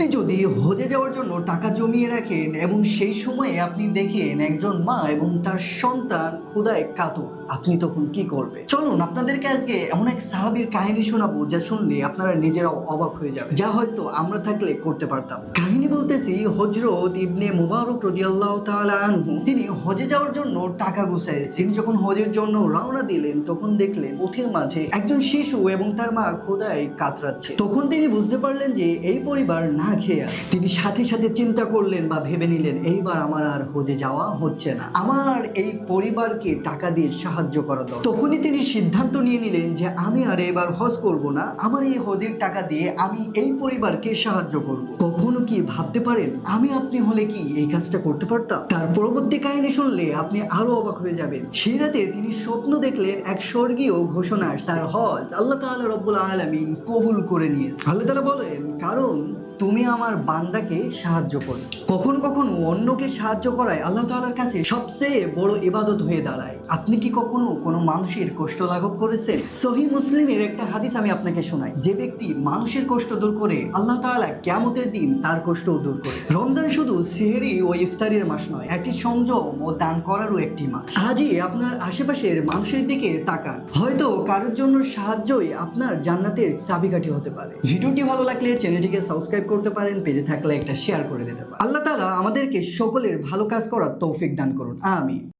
আপনি যদি হজে যাওয়ার জন্য টাকা জমিয়ে রাখেন এবং সেই সময়ে আপনি দেখেন একজন মা এবং তার সন্তান ক্ষুদায় কাতর। আপনি তখন কি করবে চলুন, আপনাদেরকে আজকে এমন এক সাহাবীর কাহিনী শোনাবো যা শুনলে আপনারা নিজেরাও অবাক হয়ে যাবে যা হয়তো আমরা থাকলে করতে পারতাম। কাহিনী বলতেছি হজরত ইবনে মুবারক রদিয়াল্লাহ আনহু, তিনি হজে যাওয়ার জন্য টাকা গুছায় তিনি যখন হজের জন্য রওনা দিলেন, তখন দেখলেন পথের মাঝে একজন শিশু এবং তার মা খোদায় কাতরাচ্ছে। তখন তিনি বুঝতে পারলেন যে এই পরিবার না খেয়ে তিনি সাথে সাথে চিন্তা করলেন বা ভেবে নিলেন, এইবার আমার আর হজে যাওয়া হচ্ছে না। আমার এই পরিবারকে টাকা দিয়ে সাহায্য করা দরকার। তখনই তিনি সিদ্ধান্ত নিয়ে নিলেন যে আমি আর এবার হজ করব না, আমার এই হজের টাকা দিয়ে আমি এই পরিবারকে সাহায্য করব। কখনো কি ভাবতে পারেন আমি আপনি হলে কি এই কাজটা করতে পারতাম? তার পরবর্তী কাহিনী শুনলে আপনি আরও অবাক হয়ে যাবেন। সেই রাতে তিনি স্বপ্ন দেখলেন এক স্বর্গীয় ঘোষণা তার হজ আল্লাহ তাআলা রব্বুল আলামিন কবুল করে নিয়েছে আল্লাহ তাআলা বলেন, কারণ তুমি আমার বান্দাকে সাহায্য করেছ। কখনো কখনো অন্যকে সাহায্য করায় আল্লাহ তাআলার কাছে সবচেয়ে বড় ইবাদত হয়ে দাঁড়ায়। আপনি কি কখনো কোনো মানুষের কষ্ট লাঘব করেছেন? সহি মুসলিমের একটা হাদিস আমি আপনাকে শোনাই। যে ব্যক্তি মানুষের কষ্ট দূর করে, আল্লাহ তাআলা কেয়ামতের দিন তার কষ্টও দূর করে। রমজান শুধু সেহরি ও ইফতারির মাস নয়, এটি সংযম ও দান করারও একটি মাস। আজই আপনার আশেপাশের মানুষের দিকে তাকান। হয়তো কারোর জন্য সাহায্যই আপনার জান্নাতের চাবিকাঠি হতে পারে। ভিডিওটি ভালো লাগলে চ্যানেলটিকে সাবস্ক্রাইব করতে পারেন, পেজে থাকলে একটা শেয়ার করে দিতে পারেন। আল্লাহ তালা আমাদেরকে সকলের ভালো কাজ করার তৌফিক দান করুন। আমিন।